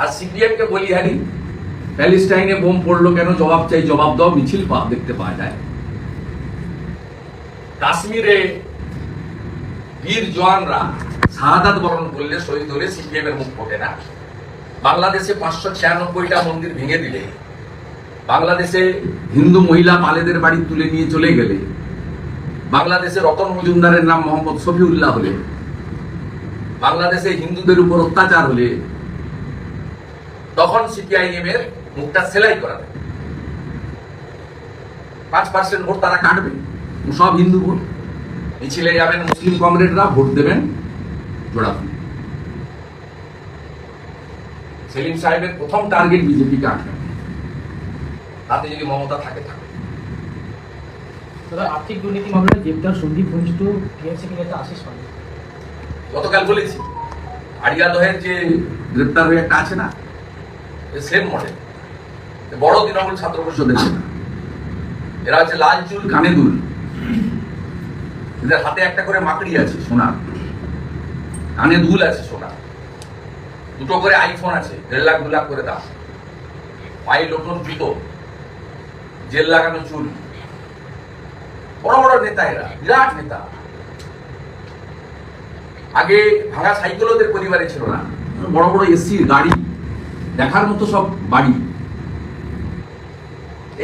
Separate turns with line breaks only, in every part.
আর CPM কে বলি হারি প্যালেস্টাইনে bomb পড়ল কেন? জবাব চাই, জবাব দাও, মিছিল দেখতে পাওয়া যায়। কাশ্মীরে বীর জওয়ানরা শাহাদাত বরণ করলে, শহীদ হলে সিপিএম এর মুখ ফোটে না। বাংলাদেশে পাঁচশো ছিয়ানব্বইটা মন্দির ভেঙে দিলে। বাংলাদেশে হিন্দু মহিলা মালেদের বাড়ি তুলে নিয়ে চলে গেলে। বাংলাদেশে রতন মজুমদারের নাম মোহাম্মদ শফিউল্লাহ হলে। বাংলাদেশে হিন্দুদের উপর অত্যাচার হলে। তখন সিপিআইএম এর মুখটা সেলাই করা পাঁচ পার্সেন্ট ভোট তারা কাটবে। সব হিন্দু ভোট। মিছিলে যাবেন মুসলিম কমরেডরা ভোট দেবেন জোড়াফুলি সেলিম সাহেবের প্রথম টার্গেট বিজেপিকে আটকানো তাতে যদি মমতা থাকে থাকে।
আর্থিক দুর্নীতি মামলায় গ্রেপ্তার সন্দীপ ঘনিষ্ঠ টিএমসি নেতা আশিস পান্ডে।
গতকাল বলেছি আড়িয়াদহের যে গ্রেপ্তার হয়ে একটা আছে না সেম মডেল বড় তৃণমূল ছাত্র পরিষদের এরা লাল চুল, কানে দুল। এদের হাতে একটা করে মাকড়ি আছে, সোনা। কানে দুল আছে, সোনা। দুটো করে আইফোন আছে, দেড় লাখ, দু লাখ করে দাম। জুতো, জেল লাগানো চুল। বড় বড় নেতা এরা, বিরাট নেতা। আগে ভাঙা সাইকেল ওদের পরিবারে ছিল না। বড় বড় এসি, গাড়ি। দেখার মতো সব বাড়ি।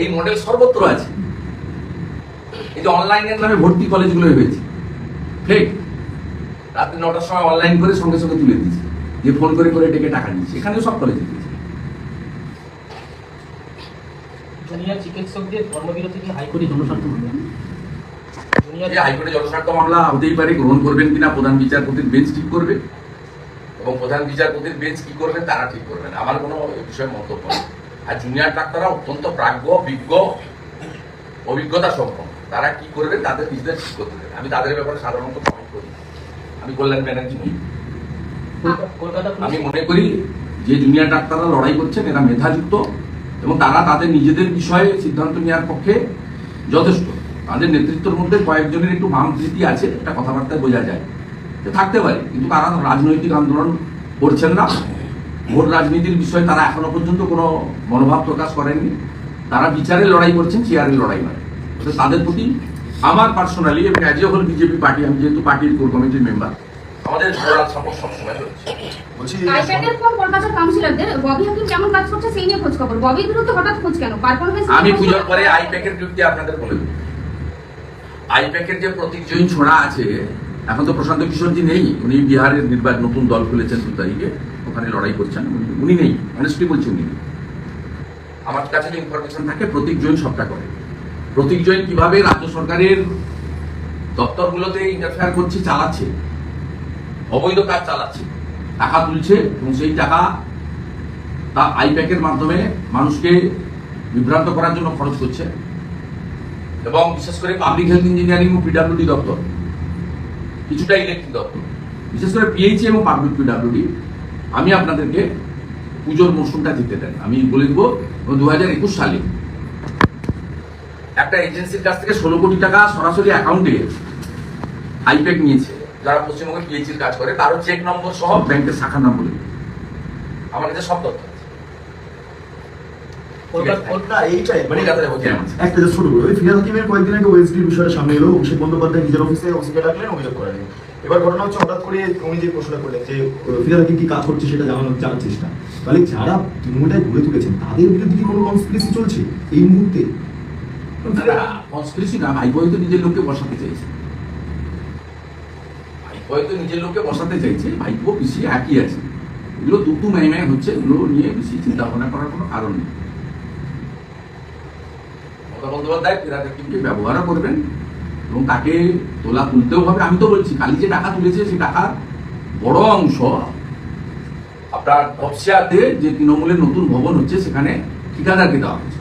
এই মডেল সর্বত্র আছে। এই যে অনলাইনের নামে ভর্তি কলেজগুলো হয়েছে। ফেক রাত্রি নটার সময় অনলাইন করে সঙ্গে সঙ্গে তুলে দিয়েছে। যে ফোন করে করে ডেকে টাকা নিচ্ছে এখানেও সব কলেজে দিয়েছে।
জুনিয়র চিকিৎসকদের কর্মবিরতি নিয়ে হাইকোর্টে জনস্বার্থ মামলা? জুনিয়র
হাইকোর্টে জনস্বার্থ মামলা হতেই পারে। গ্রহণ করবেন কিনা প্রধান বিচারপতির বেঞ্চ ঠিক করবে। এবং প্রধান বিচারপতির বেঞ্চ কি করবেন তারা ঠিক করবেন। আমার কোনো বিষয়ে মন্তব্য নেই। আর জুনিয়র ডাক্তাররা অত্যন্ত প্রাজ্ঞ বিজ্ঞ অভিজ্ঞতা সম্পন্ন। তারা কি করবে তাদের নিজেদের ঠিক করতে দেবে আমি তাদের ব্যাপারে সাধারণত কমেন্ট করি আমি কল্যাণ ব্যানার্জি নই।
কলকাতা
আমি মনে করি যে জুনিয়র ডাক্তাররা লড়াই করছেন এরা মেধাযুক্ত এবং তারা তাদের নিজেদের বিষয়ে সিদ্ধান্ত নেওয়ার পক্ষে যথেষ্ট। তাদের নেতৃত্বের মধ্যে কয়েকজনের একটু প্রীতি আছে একটা কথাবার্তায় বোঝা যায়। থাকতে পারে কিন্তু তারা রাজনৈতিক আন্দোলন করছেন না। ভোট রাজনীতির বিষয়ে তারা এখনও পর্যন্ত কোনো মনোভাব প্রকাশ করেননি। তারা বিচারের লড়াই করছেন চেয়ারের লড়াই নয়। অর্থাৎ তাদের প্রতি আমার পার্সোনালি এবং as a whole BJP party আমি যেহেতু পার্টির কোর কমিটির মেম্বার আমাদের মোরাল সাপোর্ট সবসময় রয়েছে।
বলছি
কলকাতার কাউন্সিলরদের ববি হাকিম কেমন কাজ করছে সেই নিয়ে খোঁজ খবর। ববির বিরুদ্ধে হঠাৎ খোঁজ কেন? পারফরমেন্স
আমি পুজোর পরে আইপ্যাকের বিরুদ্ধে আপনাদের বলে দেবো আইপ্যাকের যে ছোড়া আছে এখন তো প্রশান্ত কিশোরজি নেই। উনি বিহারের নির্বাচন, নতুন দল খুলেছেন দু তারিখে। ওখানে লড়াই করছেন। উনি- নেই। অনেস্টলি বলছি উনি নেই। আমার কাছে যে ইনফরমেশন থাকে, প্রতীক জৈন সবটা করে। প্রতীক জৈন কীভাবে রাজ্য সরকারের দপ্তরগুলোতে ইন্টারফেয়ার করছে, চালাচ্ছে? অবৈধ কাজ চালাচ্ছে। টাকা তুলছে এবং সেই টাকা তা আইপ্যাকের মাধ্যমে মানুষকে বিভ্রান্ত করার জন্য খরচ করছে। এবং বিশেষ করে পাবলিক হেলথ ইঞ্জিনিয়ারিং ও পিডাব্লিউডি দপ্তর। কিছুটা ইলেকট্রিক দপ্তর। বিশেষ করে পিএইচি এবং পাবলিক পিডাব্লিউডি আমি আপনাদেরকে পুজোর মৌসুমটা দিতে দেন। আমি বলে দেবো দু হাজার একুশ সালে একটা এজেন্সির কাছ থেকে ষোলো কোটি টাকা সরাসরি অ্যাকাউন্টে আইপ্যাক নিয়েছে। যারা পশ্চিমবঙ্গে পিএইচির কাজ করে তারও চেক নম্বর সহ ব্যাংকের শাখা নাম বলে আমার কাছে সব তথ্য আছে
কলকাতা কল-
না এইটাই মানে
কলকাতায় হচ্ছে এমন।
একটা just ওই ফিরাদ হাকিমের কয়েকদিন আগে ওএসডির বিষয়টা সামনে এলো অভিষেক বন্দ্যোপাধ্যায় নিজের অফিসে ওসিকে ডাকলেন অভিযোগ করেন। এবার ঘটনা হচ্ছে হঠাৎ করে উনি যে প্রশ্নটা করলেন যে আহ, হাকিম কি কাজ করছে সেটা জানানোর জানার চেষ্টা। তাহলে যারা তৃণমূলটায় গড়ে তুলেছেন তাদের বিরুদ্ধে কি কোনো কনস্পিরেসি চলছে এই মুহূর্তে?
কনস্পিরেসি না ভাই বই তো নিজের লোককে বসাতে চাইছে। ভাই বই তো নিজের লোককে বসাতে চাইছে ভাই বউ পিসি একই আছে। এগুলো দুটু ম্যায় ম্যায় হচ্ছে এগুলো নিয়ে বেশি চিন্তা ভাবনা করার কোনো কারণ নেই। মমতা বন্দ্যোপাধ্যায় ফেরাদ হাকিমকে ব্যবহারও করবেন এবং তাকে তোলা তুলতেও হবে। আমি তো বলছি কালি যে টাকা তুলেছে সেই টাকার বড় অংশ আপনার তপসিয়াতে যে তৃণমূলের নতুন ভবন হচ্ছে, সেখানে ঠিকাদারকে দেওয়া হচ্ছে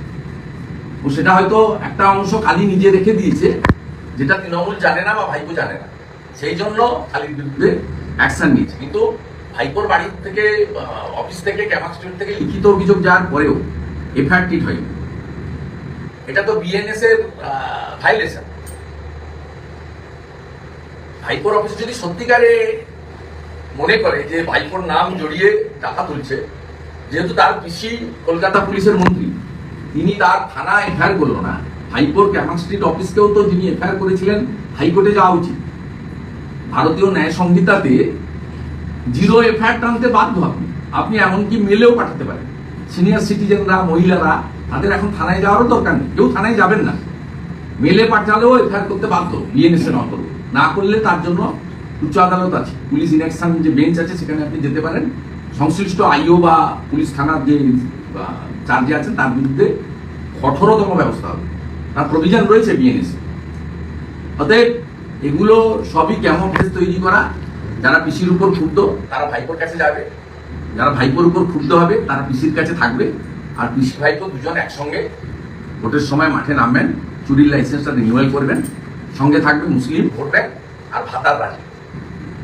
ও সেটা হয়তো একটা অংশ কালি নিজে রেখে দিয়েছে, যেটা তৃণমূল জানে না বা ভাইপো জানে না। সেই জন্য কালির বিরুদ্ধে অ্যাকশন নিয়েছে। কিন্তু ভাইপোর বাড়ি থেকে অফিস থেকে ক্যামাক স্ট্রিট থেকে লিখিত অভিযোগ যাওয়ার পরেও এফআইআর টিট হয়নি। এটা তো বিএনএস এর ভাইলেশন ভাইপোর অফিস যদি সত্যিকারে মনে করে যে ভাইপোর নাম জড়িয়ে টাকা তুলছে, যেহেতু তার পিসি কলকাতা পুলিশের মন্ত্রী, তিনি তার থানা এফআইআর করল না। হাইকোর্ট ক্যামাল স্ট্রিট অফিসকেও তো যিনি এফআইআর করেছিলেন, হাইকোর্টে যাওয়া উচিত। ভারতীয় ন্যায় সংহিতাতে জিরো এফআইআর টানতে বাধ্য আপনি। আপনি এমনকি মেলেও পাঠাতে পারেন। সিনিয়র সিটিজেনরা মহিলারা তাদের এখন থানায় যাওয়ারও দরকার নেই। কেউ থানায় যাবেন না। মেলে পাঠালেও এফআইআর করতে বাধ্য বিএনএস এর অন্তর্গত না করলে তার জন্য উচ্চ আদালত আছে। পুলিশ ইলেকশন যে বেঞ্চ আছে, সেখানে আপনি যেতে পারেন। সংশ্লিষ্ট আইও বা পুলিশ থানার যে চার্জে আছেন, তার বিরুদ্ধে কঠোরতম ব্যবস্থা হবে। তার প্রভিজন রয়েছে বিএনএস অতএব এগুলো সবই কেমন ফেস তৈরি করা? যারা পিসির উপর ক্ষুব্ধ, তারা ভাইপোর কাছে যাবে। যারা ভাইপোর উপর ক্ষুব্ধ হবে, তারা পিসির কাছে থাকবে। আর পিসি ভাই তো দুজন একসঙ্গে ভোটের সময় মাঠে নামবেন, চুরির লাইসেন্সটা রিনিউয়াল করবেন, সঙ্গে থাকবে মুসলিম ভোট ব্যাংক আর ভাতার রাজনীতি